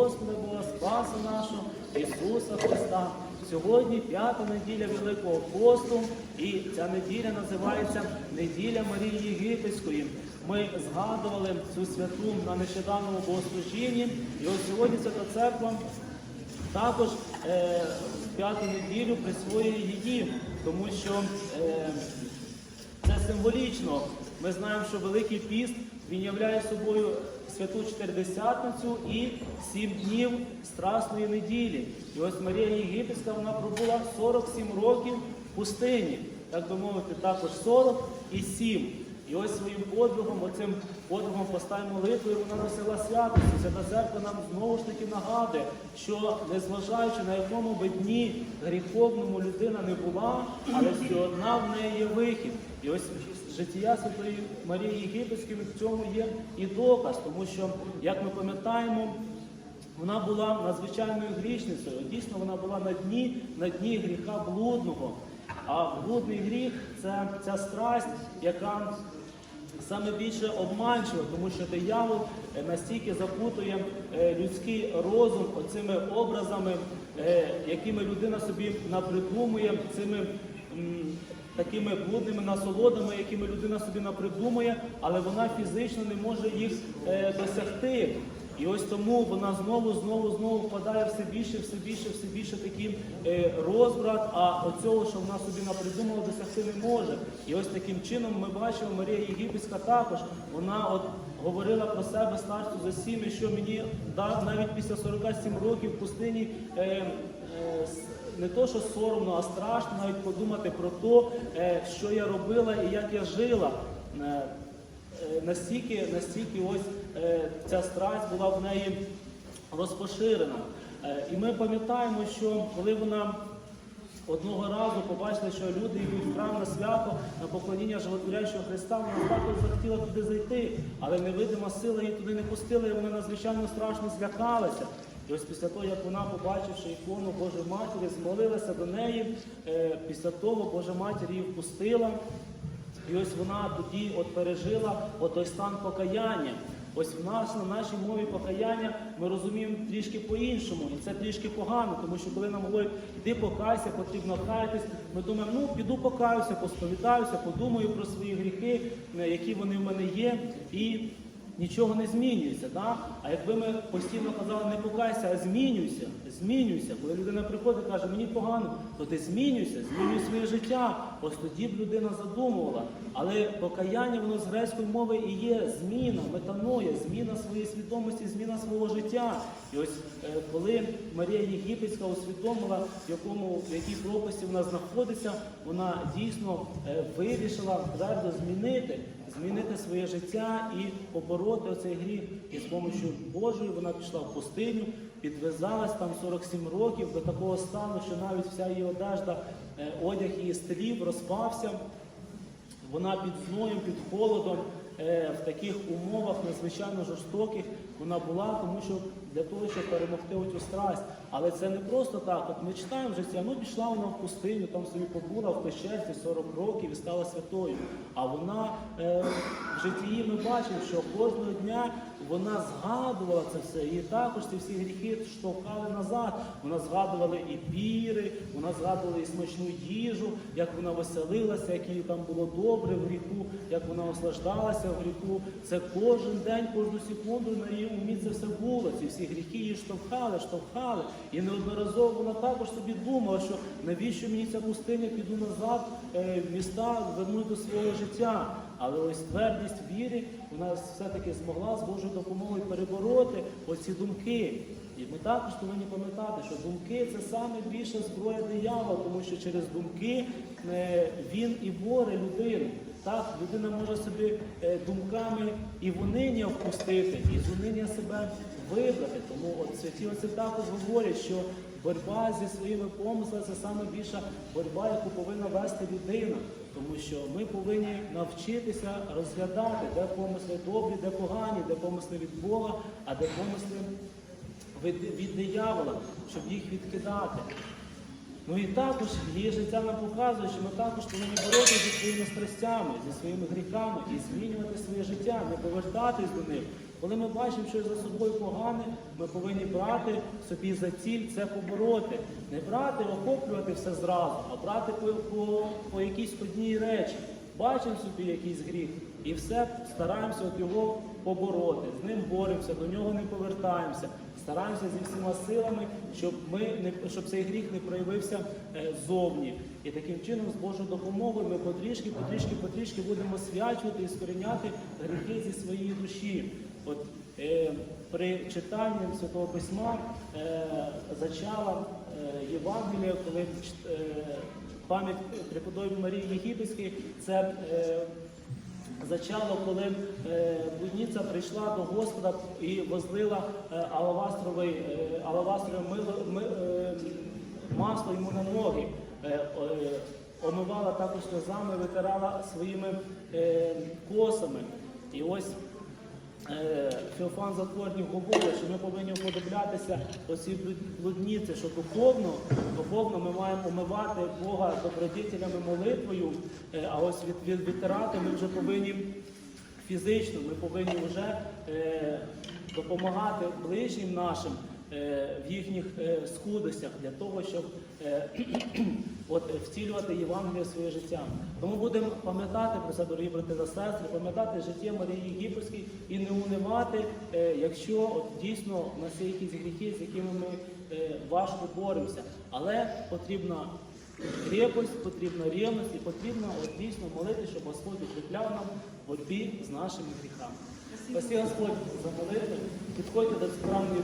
Господа Бога, Спаса нашого Ісуса Христа. Сьогодні п'ята неділя Великого посту, і ця неділя називається Неділя Марії Єгипетської. Ми згадували цю святу на нещодавному богослужінні, і от сьогодні Свята Церква також е, п'яту неділю присвоює її, тому що е, це символічно. Ми знаємо, що Великий піст він являє собою святу Чотиридесятницю і сім днів Страсної неділі. І ось Марія Єгипетська вона пробула 47 років в пустині, так би мовити, також 40 і 7. І ось своїм подвигом, оцим подвигом постань молитвою вона носила святості. Свята церква нам знову ж таки нагадує, що незважаючи на якому би дні гріховному людина не була, але все одна в неї є вихід. І ось життя Святої Марії Єгипетської в цьому є і доказ, тому що, як ми пам'ятаємо, вона була надзвичайною грішницею. Дійсно, вона була на дні, на дні гріха блудного. А блудний гріх це ця страсть, яка саме більше обманчива, тому що диявол е, настільки запутує е, людський розум оцими образами, е, якими людина собі напридумує, цими такими блудними насолодами, якими людина собі напридумує, але вона фізично не може їх досягти. І ось тому вона знову, знову, знову впадає все більше, все більше, все більше такий е, розбрат, а оцього, що вона собі напридумала, досягти не може. І ось таким чином ми бачимо, Марія Єгипетська також, вона от говорила про себе старцю за сім, що мені да, навіть після 47 років в пустині е, е, не то, що соромно, а страшно навіть подумати про те, е, що я робила і як я жила. Е, настільки, настільки ось е, ця страсть була в неї розпоширена. Е, і ми пам'ятаємо, що коли вона одного разу побачила, що люди йдуть в храм на свято, на поклоніння животворяючого Христа, вона також захотіла туди зайти, але невидима сила її туди не пустила, і вона надзвичайно страшно злякалася. І ось після того, як вона, побачивши ікону Божої Матері, змолилася до неї, після того Божа Матір її впустила. І ось вона тоді от пережила от той стан покаяння. Ось в нас на нашій мові покаяння ми розуміємо трішки по-іншому, і це трішки погано, тому що коли нам говорять, іди покайся, потрібно каятись, ми думаємо, ну піду покаюся, посповідаюся, подумаю про свої гріхи, е, які вони в мене є, і нічого не змінюється. Да? А якби ми постійно казали, не покайся, а змінюйся, змінюйся. Коли людина приходить і каже, мені погано, то ти змінюйся, змінюй своє життя. Ось тоді б людина задумувала. Але покаяння, воно з грецької мови і є зміна, метаноя, зміна своєї свідомості, зміна свого життя. І ось е, коли Марія Єгипетська усвідомила, в якому в якій пропасті вона знаходиться, вона дійсно е, вирішила твердо змінити змінити своє життя і побороти оцей гріх. І з допомогою Божою вона пішла в пустиню, підв'язалась там 47 років до такого стану, що навіть вся її одежда, е, одяг її стрів розпався. Вона під зноєм, під холодом, е, в таких умовах надзвичайно жорстоких вона була, тому що для того, щоб перемогти оцю страсть. Але це не просто так. От ми читаємо життя, ну пішла вона в пустиню, там собі побула в пещерці 40 років і стала святою. А вона е, в житті ми бачимо, що кожного дня вона згадувала це все. І також ці всі гріхи штовхали назад. Вона згадувала і піри, вона згадувала і смачну їжу, як вона веселилася, як їй там було добре в гріху, як вона ослаждалася в гріху. Це кожен день, кожну секунду на її умі це все було. Ці всі гріхи її штовхали, штовхали. І неодноразово вона також собі думала, що навіщо мені ця пустиня, піду назад е, в міста, вернусь до свого життя. Але ось твердість віри вона все-таки змогла з Божою допомогою перебороти оці думки. І ми також повинні пам'ятати, що думки це саме більша зброя диявола, тому що через думки е, він і боре людину. Так, людина може собі е, думками і в униння впустити, і з униння себе вибрати. Тому от святі отці також говорять, що боротьба зі своїми помислами це саме більша боротьба, яку повинна вести людина. Тому що ми повинні навчитися розглядати, де помисли добрі, де погані, де помисли від Бога, а де помисли від, від диявола, щоб їх відкидати. Ну і також її життя нам показує, що ми також повинні боротися зі своїми страстями, зі своїми гріхами і змінювати своє життя, не повертатись до них. Коли ми бачимо, що за собою погане, ми повинні брати собі за ціль це побороти. Не брати, охоплювати все зразу, а брати по, по, по якійсь одній речі. Бачимо собі якийсь гріх, і все стараємося от його побороти. З ним боремося, до нього не повертаємося. Стараємося зі всіма силами, щоб ми не щоб цей гріх не проявився е, ззовні. І таким чином, з Божою допомогою, ми потрішки, потрішки, потрішки будемо свячувати і скоріняти гріхи зі своєї душі. От е, при читанні Святого Письма е, зачала е, Євангелія, коли е, пам'ять преподобної Марії Єгипетської, це е, зачало, коли е, блудниця прийшла до Господа і возлила е, е, алавастрове мило, ми, е, масло йому на ноги, е, е, омивала також сльозами, витирала своїми е, косами. І ось Е, Феофан Затворник говорить, що ми повинні уподоблятися оцій блудниці, що духовно, духовно ми маємо омивати Бога добродітелями молитвою, е, а ось від, від, відтирати ми вже повинні фізично, ми повинні вже е, допомагати ближнім нашим е, в їхніх е, скудостях для того, щоб е, от, втілювати Євангеліє в своє життя. Тому будемо пам'ятати про це, дорогі брати та сестри, пам'ятати життя Марії Єгипетської і не унивати, е, якщо от, дійсно у нас є якісь гріхи, з якими ми е, важко боремося. Але потрібна крепость, потрібна рівність і потрібно от, дійсно молити, щоб Господь укріпляв нам в боротьбі з нашими гріхами. Спасибо Господь за молитву. Підходьте до справної